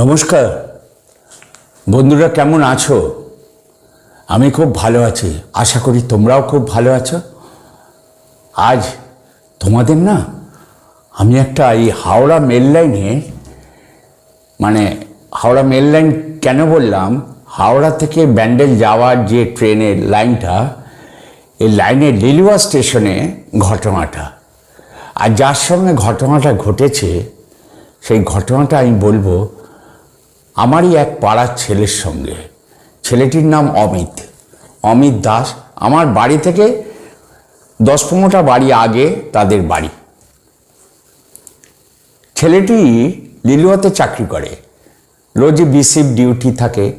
নমস্কার। বন্ধুরা, কেমন আছো? আমি খুব ভালো আছি। আশা করি তোমরাও খুব ভালো আছো। আজ তোমাদের না, আমি একটা এই হাওড়া মেল লাইনে মানে হাওড়া মেল লাইন কেন বললাম? হাওড়া থেকে ব্যান্ডেল যাওয়ার যে ট্রেনের লাইনটা, এই লাইনের লিলুয়া স্টেশনে ঘটনাটা। আর যার সঙ্গে ঘটনাটা ঘটেছে, সেই ঘটনাটা আমি বলব আমারই এক পাড়ার ছেলের সঙ্গে। ছেলেটির নাম অমিত। অমিত দাস আমার বাড়ি থেকে দশ পনেরোটা বাড়ি আগে তাদের বাড়ি। ছেলেটি লিলুয়াতে চাকরি করে। রোজই বিসিপ ডিউটি থাকে।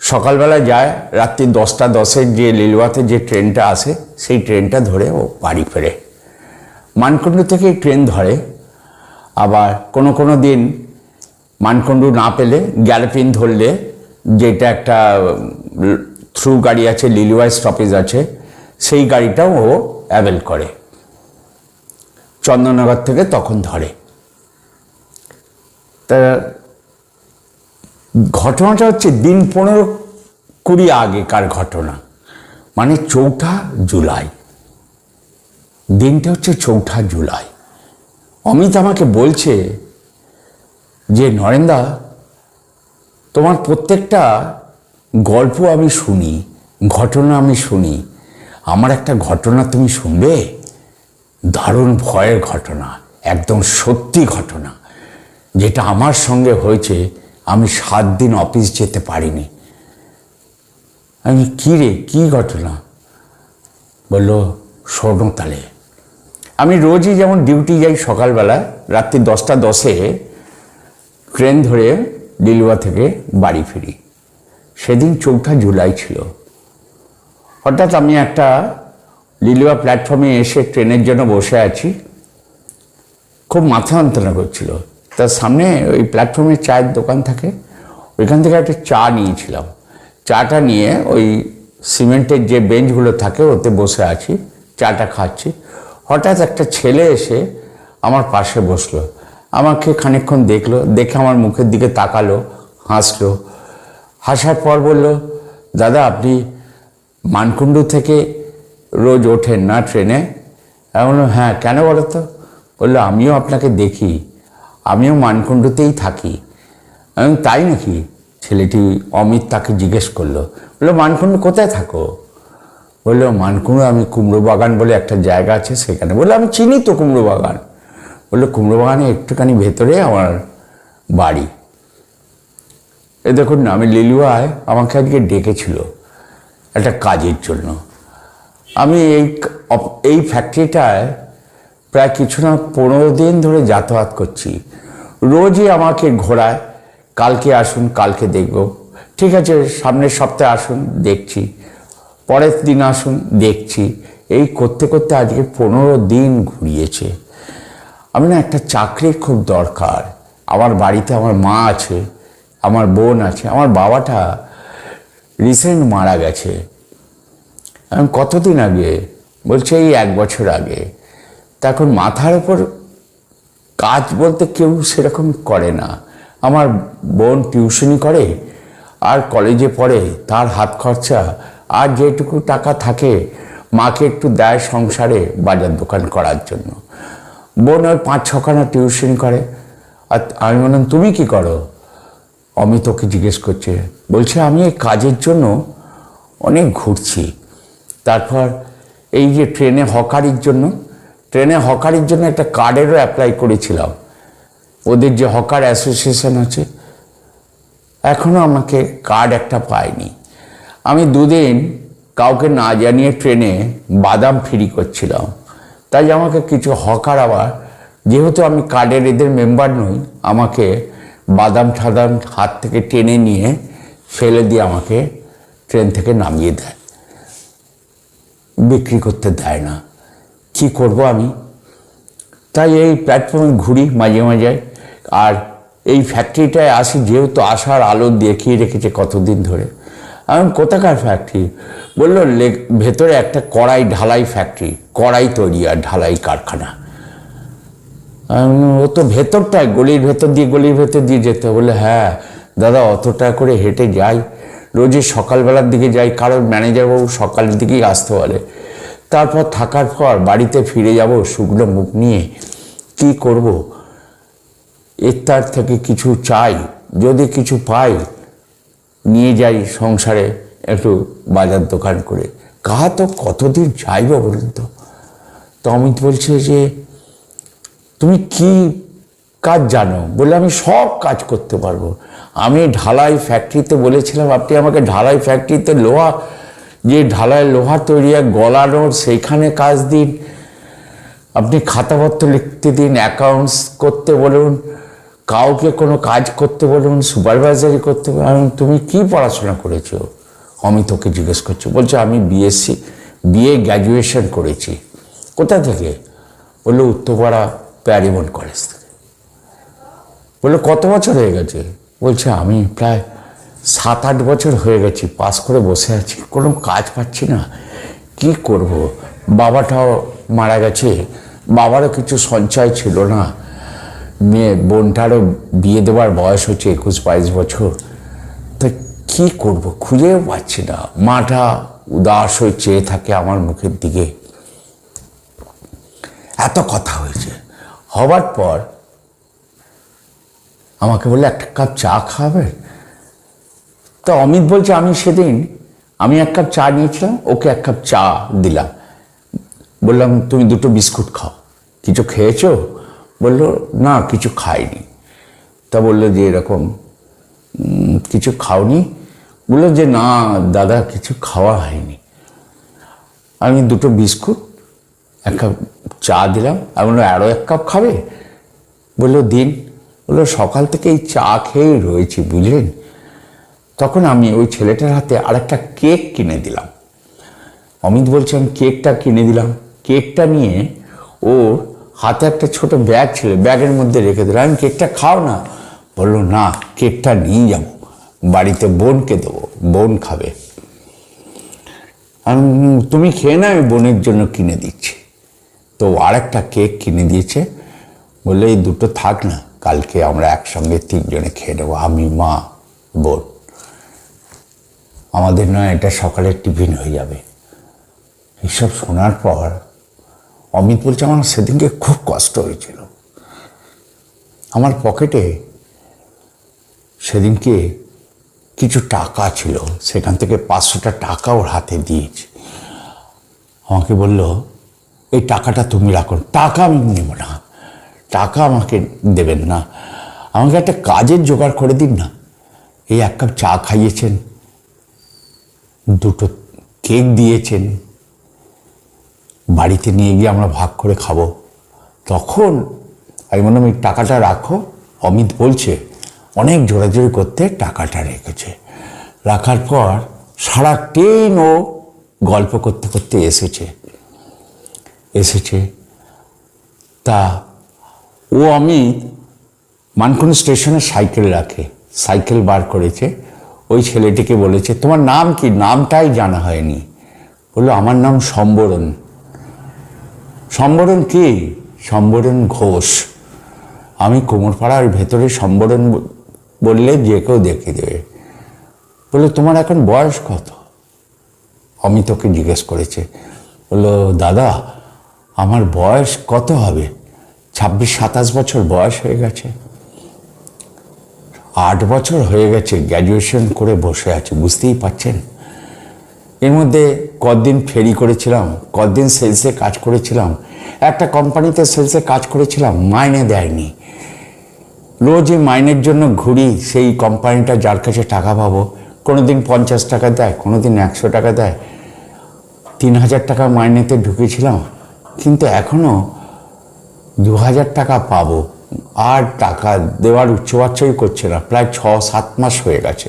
সকালবেলা যায়, রাত্রি দশটা দশের যে লিলুয়াতে যে ট্রেনটা আসে, সেই ট্রেনটা ধরে ও বাড়ি ফেরে। মানকুণ্ড থেকে ট্রেন ধরে। আবার কোনো কোনো দিন মানকুণ্ডু না পেলে, গ্যালপিন ধরলে, যেটা একটা থ্রু গাড়ি আছে লিলুয়া স্টপেজ আছে, সেই গাড়িটাও ও অ্যাভেল করে। চন্দননগর থেকে তখন ধরে। তা, ঘটনাটা হচ্ছে দিন পনেরো কুড়ি আগেকার ঘটনা। মানে চৌঠা জুলাই। দিনটা হচ্ছে চৌঠা জুলাই। অমিত আমাকে বলছে যে নরেন্দা, তোমার প্রত্যেকটা গল্প আমি শুনি, ঘটনা আমি শুনি, আমার একটা ঘটনা তুমি শুনবে? দারুণ ভয়ের ঘটনা, একদম সত্যি ঘটনা, যেটা আমার সঙ্গে হয়েছে, আমি সাত দিন অফিস যেতে পারিনি। আমি কী রে, কী ঘটনা? বলল স্বর্ণতালে আমি রোজই যেমন ডিউটি যাই সকালবেলা, রাত্রি দশটা দশে ট্রেন ধরে লিলুয়া থেকে বাড়ি ফিরি। সেদিন চৌঠা জুলাই ছিল। হঠাৎ আমি একটা লিলুয়া প্ল্যাটফর্মে এসে ট্রেনের জন্য বসে আছি। খুব মাথা যন্ত্রণা করছিল। তার সামনে ওই প্ল্যাটফর্মে চায়ের দোকান থাকে, ওইখান থেকে একটা চা নিয়েছিলাম। চাটা নিয়ে ওই সিমেন্টের যে বেঞ্চগুলো থাকে, ওতে বসে আছি, চাটা খাচ্ছি। হঠাৎ একটা ছেলে এসে আমার পাশে বসল। আমাকে খানিকক্ষণ দেখল, দেখে আমার মুখের দিকে তাকালো, হাসলো। হাসার পর বলল, দাদা, আপনি মানকুণ্ডু থেকে রোজ ওঠেন না ট্রেনে? আমি বললাম হ্যাঁ কেন বলো তো? বলল, আমিও আপনাকে দেখি, আমিও মানকুণ্ডুতেই থাকি। আমি তাই নাকি? ছেলেটি অমিত তাকে জিজ্ঞেস করল, বলল, মানকুণ্ডু কোথায় থাকো? বলল, মানকুণ্ডু আমি কুমড়ো বাগান বলে একটা জায়গা আছে সেখানে। বলল, আমি চিনি তো কুমড়ো বাগান বলল, কুমড়ো বাগানে একটুখানি ভেতরে আমার বাড়ি। এ দেখুন না, আমি লিলুয়ায় আমাকে আজকে ডেকেছিল একটা কাজের জন্য। আমি এই এই ফ্যাক্টরিটায় প্রায় কিছু না পনেরো দিন ধরে যাতায়াত করছি। রোজই আমাকে ঘোরায়, কালকে আসুন, কালকে দেখব। ঠিক আছে, সামনের সপ্তাহে আসুন, দেখছি। পরের দিন আসুন, দেখছি। এই করতে করতে আজকে পনেরো দিন ঘুরিয়েছে। আমি না একটা চাকরির খুব দরকার। আমার বাড়িতে আমার মা আছে, আমার বোন আছে, আমার বাবাটা রিসেন্ট মারা গেছে। কতদিন আগে, বলছে এই এক বছর আগে, তা এখন মাথার ওপর কাজ বলতে কেউ সেরকম করে না। আমার বোন টিউশনি করে, আর কলেজে পড়ে, তার হাত খরচা, আর যেটুকু টাকা থাকে, মাকে একটু দেয় সংসারে, বাজার দোকান করার জন্য। বোন ওই পাঁচ ছখানা টিউশন করে। আর আমি বললাম, তুমি কি করো? অমিত ওকে জিজ্ঞেস করছে, বলছে আমি এই কাজের জন্য অনেক ঘুরছি। তারপর এই যে ট্রেনে হকারির জন্য, ট্রেনে হকারির জন্য একটা কার্ডেরও অ্যাপ্লাই করেছিলাম। ওদের যে হকার অ্যাসোসিয়েশন আছে এখনও আমাকে কার্ড একটা পাইনি আমি দুদিন কাউকে না জানিয়ে ট্রেনে বাদাম ফ্রি করছিলাম। তাই আমাকে কিছু হকার আবার, যেহেতু আমি কার্ডের এদের মেম্বার নই, আমাকে বাদাম ঠাদাম হাত থেকে টেনে নিয়ে ফেলে দিয়ে আমাকে ট্রেন থেকে নামিয়ে দেয়। বিক্রি করতে দেয় না। কি করব আমি? তাই এই প্ল্যাটফর্মে ঘুরি মাঝে মাঝে। আর এই ফ্যাক্টরিটায় আসি, যেহেতু আসার আলো দেখিয়ে রেখেছে কতদিন ধরে। আমি কোথাকার ফ্যাক্টরি? বলল ভেতরে একটা কড়াই ঢালাই ফ্যাক্টরি কড়াই তৈরি আর ঢালাই কারখানা। ও তো ভেতরটায়, গলির ভেতর দিয়ে, গলির ভেতর দিয়ে যেতে। বলে হ্যাঁ দাদা, অতটা করে হেঁটে যাই। রোজই সকালবেলার দিকে যাই, কারণ ম্যানেজারবাবু সকালের দিকেই আসতে পারে তারপর থাকার পর বাড়িতে ফিরে যাব শুকনো মুখ নিয়ে। কি করব? এর তার থেকে কিছু চাই, যদি কিছু পাই, নিয়ে যাই সংসারে। একটু বাজার দোকান করে। কাহা তো কতদিন চাইব বলুন তো? তো অমিত বলছে যে, তুমি কি কাজ জানো? বলে আমি সব কাজ করতে পারব। আমি ঢালাই ফ্যাক্টরিতে বলেছিলাম, আপনি আমাকে ঢালাই ফ্যাক্টরিতে লোহা, যে ঢালাই লোহা তৈরি গলানোর সেইখানে কাজ দিন। আপনি খাতাপত্র লিখতে দিন অ্যাকাউন্টস করতে বলুন, কাউকে কোনো কাজ করতে বলুন সুপারভাইজারি করতে বলুন। তুমি কি পড়াশোনা করেছ? অমিত ওকে জিজ্ঞেস করছি, বলছে, আমি বিএসসি বিএ গ্র্যাজুয়েশন করেছি। কোথা থেকে? বলল, উত্তরপাড়া প্যারিমন কলেজ থেকে। বলল, কত বছর হয়ে গেছে? বলছে, আমি প্রায় সাত আট বছর হয়ে গেছি পাস করে বসে আছি, কোনো কাজ পাচ্ছি না। কি করব? বাবাটাও মারা গেছে, বাবারও কিছু সঞ্চয় ছিল না। মেয়ে, বোনটারও বিয়ে দেওয়ার বয়স হচ্ছে একুশ বাইশ বছর। কি করব? খুঁজেও পাচ্ছি না। মাটা উদাস হয়ে চেয়ে থাকে আমার মুখের দিকে। এত কথা হয়েছে। হবার পর আমাকে বললে, একটা কাপ চা খাবে? তো অমিত বলছে, আমি সেদিন, আমি এক কাপ চা নিয়েছিলাম, ওকে এক কাপ চা দিলাম। বললাম, তুমি দুটো বিস্কুট খাও। কিছু খেয়েছো? বলল, না, কিছু খাইনি। তা বলল যে, এরকম কিছু খাওনি। বলল যে, না, দাদা, কিছু খাওয়া হয়নি। আমি দুটো বিস্কুট, এক কাপ চা দিলাম। আমি বলল আরও এক কাপ খাবে? বলল, দিন। বলল, সকাল থেকে এই চা খেয়েই রয়েছি, বুঝলেন? তখন আমি ওই ছেলেটার হাতে আরেকটা কেক কিনে দিলাম। অমিত বলছে, আমি কেকটা কিনে দিলাম। কেকটা নিয়ে ও হাতে একটা ছোট ব্যাগ ছিল, ব্যাগের মধ্যে রেখে দিলাম। আমি কেকটা খাও না। বলল, না, কেকটা নিয়ে যাব। বাড়িতে বোনকে দেবো, বোন খাবে। তুমি খেয়ে না আমি বোনের জন্য কিনে দিচ্ছি। তো আরেকটা কেক কিনে দিয়েছে। বললে, এই দুটো থাক না, কালকে আমরা একসঙ্গে তিনজনে খেয়ে নেব, আমি, মা, বোন। আমাদের নয়, এটা সকালের টিফিন হয়ে যাবে। এইসব শোনার পর অমিত বলছে, আমার সেদিনকে খুব কষ্ট হয়েছিল। আমার পকেটে সেদিনকে কিছু টাকা ছিল, সেখান থেকে পাঁচশোটা টাকা ওর হাতে দিয়েছি। আমাকে বলল, এই টাকাটা তুমি রাখো, টাকা আমি নেব না, টাকা আমাকে দেবেন না, আমাকে একটা কাজের জোগাড় করে দিন না। এই এক কাপ চা খাইয়েছেন, দুটো কেক দিয়েছেন, বাড়িতে নিয়ে গিয়ে আমরা ভাগ করে খাব। তখন আমি বললাম, এই টাকাটা রাখো, অমিত বলছে অনেক জোরাজোরি করতে টাকাটা রেখেছে। রাখার পর সারা ট্রেন ও গল্প করতে করতে এসেছে। এসেছে। তা ও অমিত মানকুনি স্টেশনে সাইকেল রাখে, সাইকেল বার করেছে। ওই ছেলেটিকে বলেছে, তোমার নাম কি? নামটাই জানা হয়নি। বলল, আমার নাম সম্বরণ। সম্বরণ কি? সম্বরণ ঘোষ। আমি কোমরপাড়ার ভেতরে সম্বরণ বললে যে কেউ দেখে দেবে। বলল, তোমার এখন বয়স কত? অমিত ওকে জিজ্ঞেস করেছে। বলল, দাদা, আমার বয়স কত হবে? ছাব্বিশ, সাতাশ বছর বয়স হয়ে গেছে। আট বছর হয়ে গেছে, গ্র্যাজুয়েশন করে বসে আছে, বুঝতেই পারছেন? এর মধ্যে কদিন ফেরি করেছিলাম কদিন সেলসে কাজ করেছিলাম, একটা কোম্পানিতে সেলসে কাজ করেছিলাম, মাইনে দেয়নি। রোজই মাইনের জন্য ঘুরি, সেই কোম্পানিটা যার কাছে টাকা পাবো কোনো দিন পঞ্চাশ টাকা দেয় কোনো দিন একশো টাকা দেয়। তিন হাজার টাকা মাইনেতে ঢুকেছিলাম, কিন্তু এখনও দু হাজার টাকা পাবো, আর টাকা দেওয়ার উচ্চবাচ্চই করছে না, প্রায় ছ, সাত মাস হয়ে গেছে।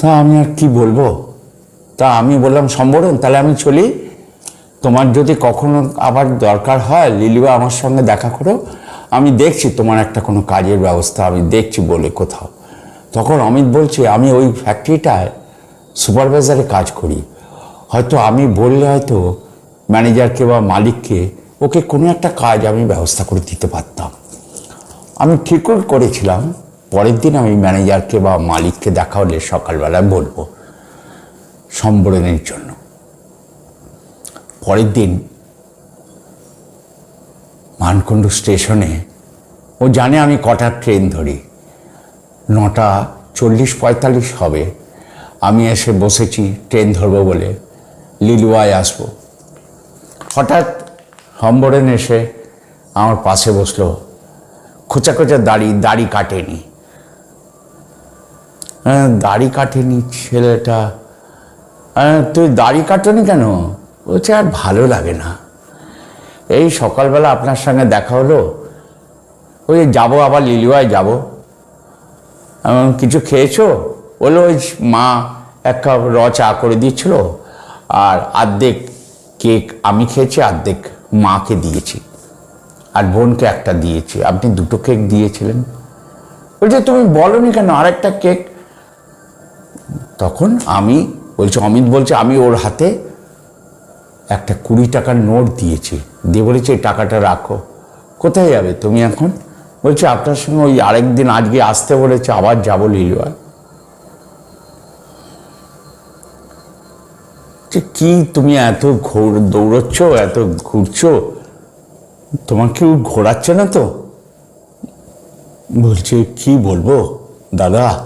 তা আমি আর কি বলব? তা আমি বললাম, সম্বরণ, তাহলে আমি চলি। তোমার যদি কখনো আবার দরকার হয় লিলিবা আমার সঙ্গে দেখা করো। আমি দেখছি তোমার একটা কোনো কাজের ব্যবস্থা, আমি দেখছি বলে কোথাও। তখন অমিত বলছে, আমি ওই ফ্যাক্টরিটায় সুপারভাইজারে কাজ করি। হয়তো আমি বললে হয়তো ম্যানেজারকে বা মালিককে ওকে কোনো একটা কাজ আমি ব্যবস্থা করে দিতে পারতাম। আমি ঠিকও করেছিলাম, পরের দিন আমি ম্যানেজারকে বা মালিককে দেখা হলে সকালবেলায় বলব সম্বরণের জন্য। পরের দিন মানকুণ্ডু স্টেশনে। ও জানে আমি কটার ট্রেন ধরি। নটা চল্লিশ পঁয়তাল্লিশ হবে। আমি এসে বসেছি, ট্রেন ধরবো বলে। লিলুয়ায় আসব। হঠাৎ সম্বরণ এসে আমার পাশে বসল। খোঁচা খোঁচা দাড়ি দাড়ি কাটেনি। হ্যাঁ দাড়ি কাটেনি ছেলেটা। হ্যাঁ তুই দাড়ি কাটনি কেন? বলছে, আর ভালো লাগে না। এই সকালবেলা আপনার সঙ্গে দেখা হলো? ওই যাব, আবার লিলুয়ায় যাব। কিছু খেয়েছো? বলল, ওই মা এক কাপ র চা করে দিচ্ছিল আর আর্ধেক কেক আমি খেয়েছি, আর্ধেক মাকে দিয়েছি। আর বোনকে একটা দিয়েছি। আপনি দুটো কেক দিয়েছিলেন। বলছে, তুমি বলো বলনি কেন? আরেকটা কেক? তখন আমি বলছে, অমিত বলছে, আমি ওর হাতে একটা কুড়ি টাকার নোট দিয়েছি। দিয়ে বলেছে, এই টাকাটা রাখো। কোথায় যাবে তুমি এখন? বলছে, আপনার সঙ্গে ওই আরেকদিন আজকে আসতে বলেছে, আবার যাব লিলুয়া যে কি তুমি এত ঘোর দৌড়চ্ছ, এত ঘুরছো? তোমার কেউ ঘোরাচ্ছে না তো? বলছে, কি বলব, দাদা?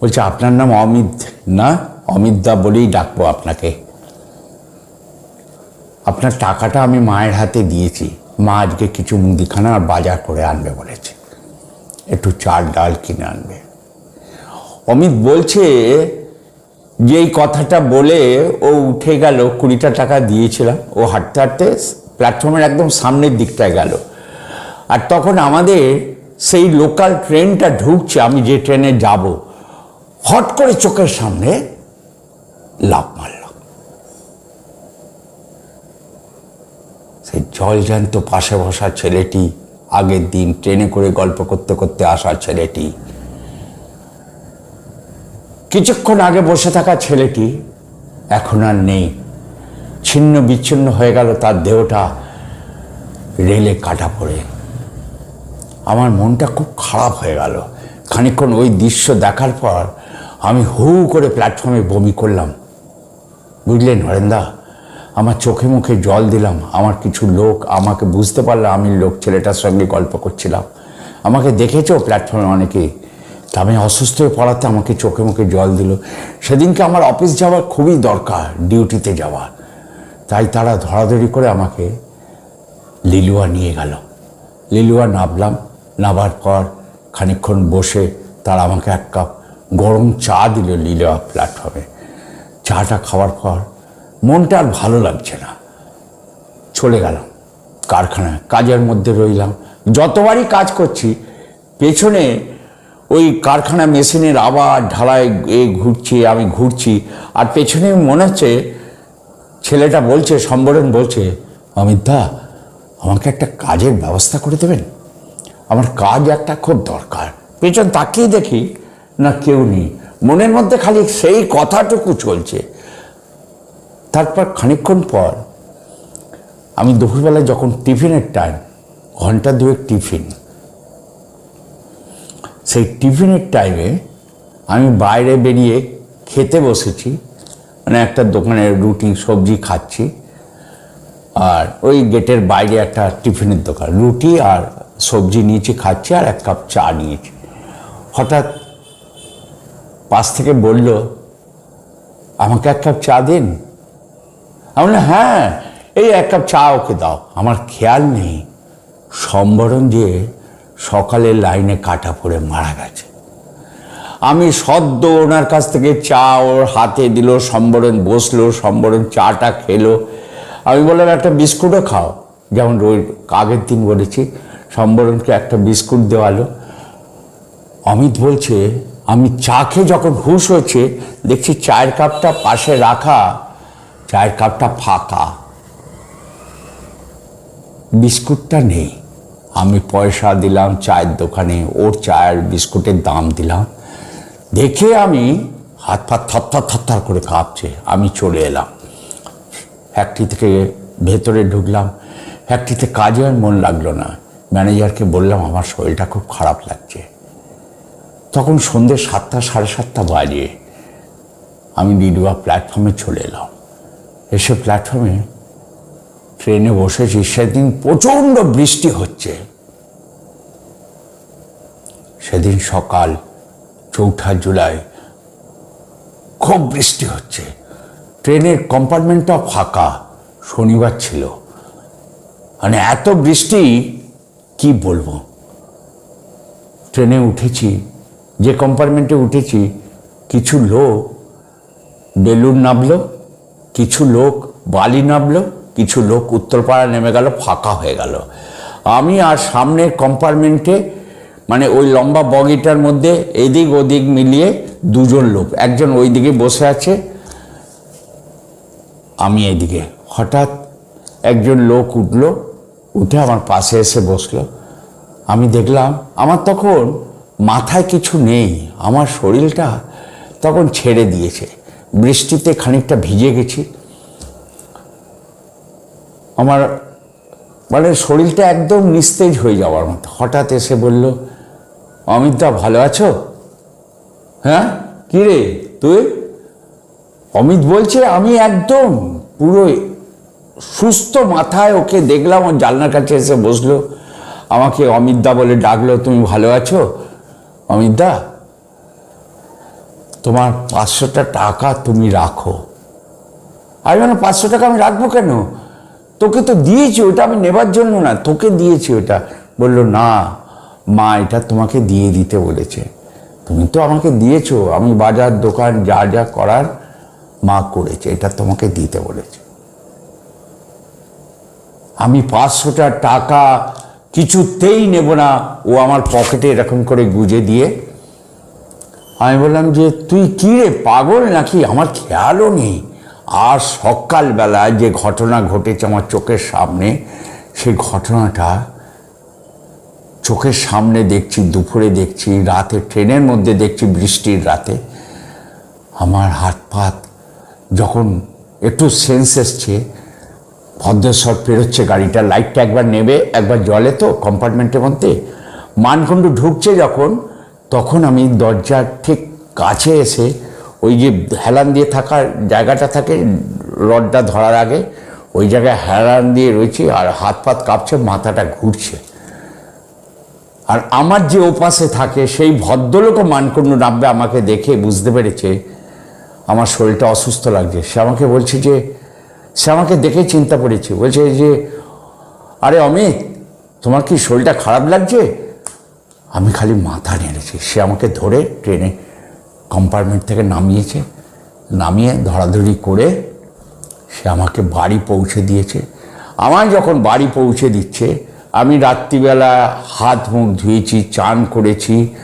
বলছে, আপনার নাম অমিত, না? অমিত দা বলেই ডাকবো আপনাকে। আপনার টাকাটা আমি মায়ের হাতে দিয়েছি। মা আজকে কিছু মুদিখানা আর বাজার করে আনবে বলেছে। একটু চাল ডাল কিনে আনবে। অমিত বলছে যে এই কথাটা বলে ও উঠে গেল, কুড়িটা টাকা দিয়েছিলাম। ও হাঁটতে হাঁটতে প্ল্যাটফর্মের একদম সামনের দিকটায় গেল। আর তখন আমাদের সেই লোকাল ট্রেনটা ঢুকছে, আমি যে ট্রেনে যাব, হট করে চোখের সামনে লাভ মারল সেই জলজান্ত পাশে বসা ছেলেটি আগের দিন ট্রেনে করে গল্প করতে করতে আসা ছেলেটি। কিছুক্ষণ আগে বসে থাকা ছেলেটি এখন আর নেই। ছিন্ন বিচ্ছিন্ন হয়ে গেল তার দেহটা রেলে কাটা পড়ে। আমার মনটা খুব খারাপ হয়ে গেল। খানিকক্ষণ ওই দৃশ্য দেখার পর আমি হু করে প্ল্যাটফর্মে বমি করলাম। বুঝলেন হরেন্দা আমার চোখে মুখে জল দিলাম, আমার কিছু লোক আমাকে বুঝতে পারল আমি লোক, ছেলেটার সঙ্গে গল্প করছিলাম। আমাকে দেখেছ প্ল্যাটফর্মে অনেকেই তা আমি অসুস্থ হয়ে পড়াতে আমাকে চোখে মুখে জল দিল। সেদিনকে আমার অফিস যাওয়ার খুবই দরকার ডিউটিতে যাওয়া। তাই তারা ধরাধরি করে আমাকে লিলুয়া নিয়ে গেল। লিলুয়া নামলাম নামার পর খানিকক্ষণ বসে তারা আমাকে এক কাপ গরম চা দিল লিলুয়া প্ল্যাটফর্মে চাটা খাওয়ার পর মনটা আর ভালো লাগছে না। চলে গেলাম কারখানায়, কাজের মধ্যে রইলাম। যতবারই কাজ করছি, পেছনে ওই কারখানা মেশিনের আবার ঢালাই এ ঘুরছি, আমি ঘুরছি, আর পেছনে মনে হচ্ছে ছেলেটা বলছে, সম্বরণ বলছে, অমিত দা, আমাকে একটা কাজের ব্যবস্থা করে দেবেন? আমার কাজ একটা খুব দরকার। পেছন তাকিয়ে দেখি না কেউ নেই। মনের মধ্যে খালি সেই কথাটুকু চলছে। তারপর খানিকক্ষণ পর আমি দুপুরবেলায় যখন টিফিনের টাইম ঘণ্টা দুয়েক টিফিন। সেই টিফিনের টাইমে আমি বাইরে বেরিয়ে খেতে বসেছি। মানে একটা দোকানে রুটি, সবজি খাচ্ছি। আর ওই গেটের বাইরে একটা টিফিনের দোকান। রুটি আর সবজি নিয়েছি, খাচ্ছি আর এক কাপ চা নিয়েছি। হঠাৎ পাশ থেকে বলল, আমাকে এক কাপ চা দিন। আমি হ্যাঁ এই এক কাপ চা ওকে দাও। আমার খেয়াল নেই, সম্বরণ যে সকালের লাইনে কাটা পড়ে মারা গেছে। আমি সদ্য ওনার কাছ থেকে চা ওর হাতে দিল, সম্বরণ বসল, সম্বরণ চাটা খেলো। আমি বললাম, একটা বিস্কুটও খাও। যেমন ওই আগের দিন বলেছি, সম্বরণকে একটা বিস্কুট দেওয়ালো। অমিত বলছে, আমি চা খেয়ে যখন হুশ হচ্ছে, দেখছি চায়ের কাপটা পাশে রাখা চায়ের কাপটা ফাঁকা। বিস্কুটটা নেই। আমি পয়সা দিলাম চায়ের দোকানে, ওর চায়ের বিস্কুটের দাম দিলাম। দেখে আমি হাত পা থরথর থরথর করে কাঁপছে। আমি চলে এলাম। ফ্যাক্টরি থেকে ভেতরে ঢুকলাম। ফ্যাক্টরিতে কাজে আর মন লাগল না। ম্যানেজারকে বললাম, আমার শরীরটা খুব খারাপ লাগছে। তখন সন্ধ্যে সাতটা, সাড়ে সাতটা বাজে। আমি ডিডুয়া প্ল্যাটফর্মে চলে এলাম। এসে প্ল্যাটফর্মে ট্রেনে বসেছি। সেদিন প্রচণ্ড বৃষ্টি হচ্ছে। সেদিন সকাল চৌঠা জুলাই খুব বৃষ্টি হচ্ছে। ট্রেনের কম্পার্টমেন্টটা ফাঁকা, শনিবার ছিল। মানে এত বৃষ্টি, কি বলব? ট্রেনে উঠেছি, যে কম্পার্টমেন্টে উঠেছি, কিছু লোক বেলুন নামলো। কিছু লোক বালি নামলো, কিছু লোক উত্তরপাড়া নেমে গেল, ফাঁকা হয়ে গেল। আমি আর সামনের কম্পার্টমেন্টে মানে ওই লম্বা বগিটার মধ্যে এদিক ওদিক মিলিয়ে দুজন লোক, একজন ওই দিকে বসে আছে, আমি এদিকে। হঠাৎ একজন লোক উঠল, উঠে আমার পাশে এসে বসল। আমি দেখলাম, আমার তখন মাথায় কিছু নেই, আমার শরীরটা তখন ছেড়ে দিয়েছে। বৃষ্টিতে খানিকটা ভিজে গেছি। আমার মানে শরীরটা একদম নিস্তেজ হয়ে যাওয়ার মতো। হঠাৎ এসে বলল, অমিতদা, ভালো আছো? হ্যাঁ? কী রে? তুই? অমিত বলছে, আমি একদম পুরো সুস্থ মাথায় ওকে দেখলাম ওর জানলার কাছে এসে বসল। আমাকে অমিতদা বলে ডাকলো, তুমি ভালো আছো? অমিতদা তোমার পাঁচশোটা টাকা তুমি রাখো। আমি বললাম পাঁচশো টাকা আমি রাখব কেন? তোকে তো দিয়েছি, ওটা আমি নেবার জন্য না, তোকে দিয়েছি ওটা। বলল, না, মা এটা তোমাকে দিয়ে দিতে বলেছে। তুমি তো আমাকে দিয়েছ, আমি বাজার, দোকান, যা যা করার মা করেছে, এটা তোমাকে দিতে বলেছে। আমি পাঁচশোটা টাকা কিছুতেই নেব না, ও আমার পকেটে এরকম করে গুজে দিয়ে আমি বললাম যে, তুই কি রে পাগল নাকি? আমার খেয়ালও নেই। আর সকালবেলা যে ঘটনা ঘটেছে আমার চোখের সামনে, সেই ঘটনাটা চোখের সামনে দেখছি, দুপুরে দেখছি, রাতে ট্রেনের মধ্যে দেখছি, বৃষ্টির রাতে। আমার হাত পাত যখন একটু সেন্স এসছে, ভদ্রেশ্বর পেরোচ্ছে গাড়িটা লাইটটা একবার নেবে, একবার জলে তো কম্পার্টমেন্টের মধ্যে মানকুণ্ডু ঢুকছে যখন তখন আমি দরজার ঠিক কাছে এসে ওই যে হেলান দিয়ে থাকার জায়গাটা থাকে, রডটা ধরার আগে ওই জায়গায় হেলান দিয়ে রয়েছি আর হাত পাত কাঁপছে, মাথাটা ঘুরছে। আর আমার যে ওপাশে থাকে সেই ভদ্রলোকও মানকুণ্ডু নামবে আমাকে দেখে বুঝতে পেরেছে, আমার শরীরটা অসুস্থ লাগছে। সে আমাকে বলছে যে, সে আমাকে দেখে চিন্তা করেছে। বলছে যে, আরে অমিত, তোমার কি শরীরটা খারাপ লাগছে? আমি খালি মাথা নেড়েছি। সে আমাকে ধরে ট্রেনে কম্পার্টমেন্ট থেকে নামিয়েছে। নামিয়ে ধরাধরি করে সে আমাকে বাড়ি পৌঁছে দিয়েছে। আমায় যখন বাড়ি পৌঁছে দিচ্ছে, আমি রাত্রিবেলা হাত মুখ ধুয়েছি, চান করেছি।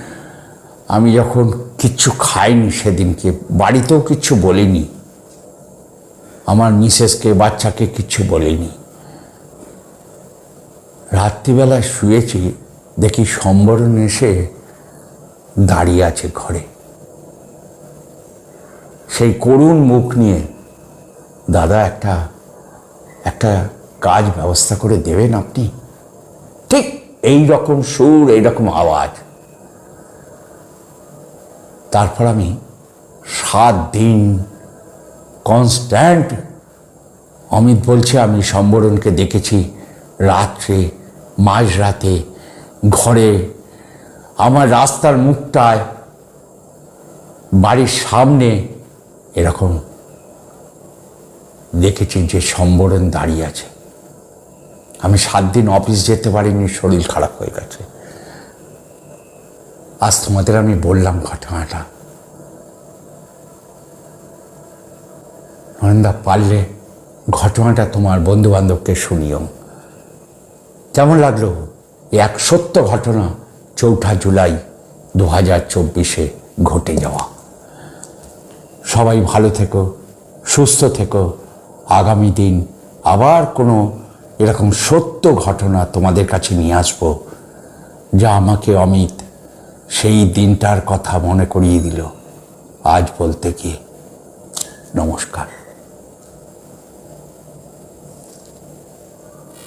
আমি যখন কিচ্ছু খাইনি সেদিনকে, বাড়িতেও কিচ্ছু বলিনি। আমার মিসেসকে, বাচ্চাকে কিচ্ছু বলিনি। রাত্রিবেলা শুয়েছি দেখি সম্বরণ এসে দাঁড়িয়ে আছে ঘরে। সেই করুণ মুখ নিয়ে দাদা একটা একটা কাজ ব্যবস্থা করে দেবেন আপনি? ঠিক এই রকম সুর, এই রকম আওয়াজ। তারপর আমি সাত দিন কনস্ট্যান্ট অমিত বলছে, আমি সম্বরণকে দেখেছি, রাত্রে, মাঝরাতে ঘরে, আমার রাস্তার মুখটায়, বাড়ির সামনে এরকম দেখেছি যে সম্বরণ দাঁড়িয়ে আছে। আমি সাত দিন অফিস যেতে পারিনি, শরীর খারাপ হয়ে গেছে। আজ তোমাদের আমি বললাম ঘটনাটা। নরেন্দা পারলে ঘটনাটা তোমার বন্ধু বান্ধবকে শুনিও। কেমন লাগল? এক সত্য ঘটনা চৌঠা জুলাই দু হাজার চব্বিশে ঘটে যাওয়া। সবাই ভালো থেকো, সুস্থ থেকো। আগামী দিন আবার কোনো এরকম সত্য ঘটনা তোমাদের কাছে নিয়ে আসব, যা আমাকে অমিত সেই দিনটার কথা মনে করিয়ে দিল। আজ বলতে গিয়ে নমস্কার।